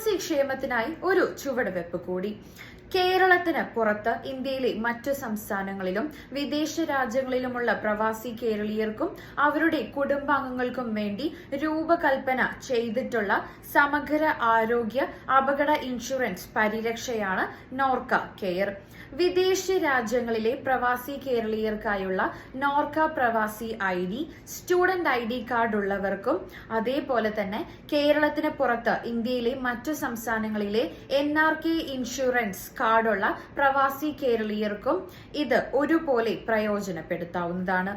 പ്രവാസി ക്ഷേമത്തിനായി ഒരു ചുവടുവെപ്പ് കൂടി. കേരളത്തിന് പുറത്ത് ഇന്ത്യയിലെ മറ്റു സംസ്ഥാനങ്ങളിലും വിദേശ രാജ്യങ്ങളിലുമുള്ള പ്രവാസി കേരളീയർക്കും അവരുടെ കുടുംബാംഗങ്ങൾക്കും വേണ്ടി രൂപകൽപ്പന ചെയ്തിട്ടുള്ള സമഗ്ര ആരോഗ്യ അപകട ഇൻഷുറൻസ് പരിരക്ഷയാണ് നോർക്ക കെയർ. വിദേശ രാജ്യങ്ങളിലെ പ്രവാസി കേരളീയർക്കായുള്ള നോർക്ക പ്രവാസി I D student I D card ഉള്ളവർക്കും അതേപോലെ തന്നെ കേരളത്തിന് പുറത്ത് ഇന്ത്യയിലെ മറ്റു സംസ്ഥാനങ്ങളിലെ എൻ ആർ കെ ഇൻഷുറൻസ് കാർഡുള്ള പ്രവാസി കേരളീയർക്കും ഇത് ഒരുപോലെ പ്രയോജനപ്പെടുത്താവുന്നതാണ്.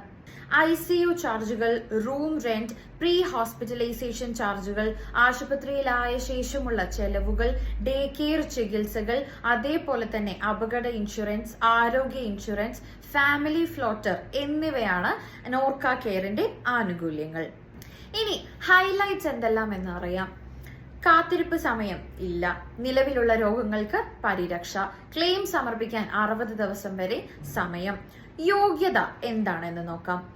ഐ സി യു ചാർജുകൾ റൂം റെന്റ് പ്രീ ഹോസ്പിറ്റലൈസേഷൻ ചാർജുകൾ ആശുപത്രിയിലായ ശേഷമുള്ള ചെലവുകൾ ഡേ കെയർ ചികിത്സകൾ അതേപോലെ തന്നെ അപകട ഇൻഷുറൻസ് ആരോഗ്യ ഇൻഷുറൻസ് ഫാമിലി ഫ്ലോട്ടർ എന്നിവയാണ് നോർക്ക കെയറിന്റെ ആനുകൂല്യങ്ങൾ. ഇനി ഹൈലൈറ്റ്സ് എന്തെല്ലാം എന്ന് അറിയാം കാത്തിരിപ്പ് സമയം ഇല്ല. നിലവിലുള്ള രോഗങ്ങൾക്ക് പരിരക്ഷ. ക്ലെയിം സമർപ്പിക്കാൻ അറുപത് ദിവസം വരെ സമയം. യോഗ്യത എന്താണെന്ന് നോക്കാം.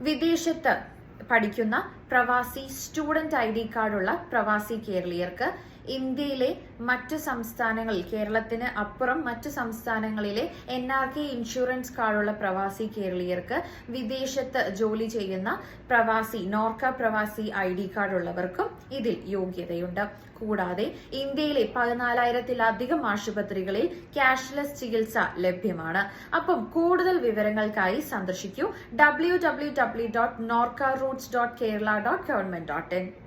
വിദേശത്ത് പഠിക്കുന്ന പ്രവാസി സ്റ്റുഡന്റ് ഐ ഡി കാർഡുള്ള പ്രവാസി കേരളീയർക്ക് ഇന്ത്യയിലെ മറ്റു സംസ്ഥാനങ്ങളിൽ കേരളത്തിന് അപ്പുറം മറ്റു സംസ്ഥാനങ്ങളിലെ എൻ ആർ കെ ഇൻഷുറൻസ് കാർഡുള്ള പ്രവാസി കേരളീയർക്ക് വിദേശത്ത് ജോലി ചെയ്യുന്ന പ്രവാസി നോർക്ക പ്രവാസി ഐ ഡി കാർഡുള്ളവർക്കും ഇതിൽ യോഗ്യതയുണ്ട്. കൂടാതെ ഇന്ത്യയിലെ പതിനാലായിരത്തിലധികം ആശുപത്രികളിൽ ക്യാഷ്ലെസ് ചികിത്സ ലഭ്യമാണ്. അപ്പം കൂടുതൽ വിവരങ്ങൾക്കായി സന്ദർശിക്കൂ. W W W dot Norka roots.kerala.government.in.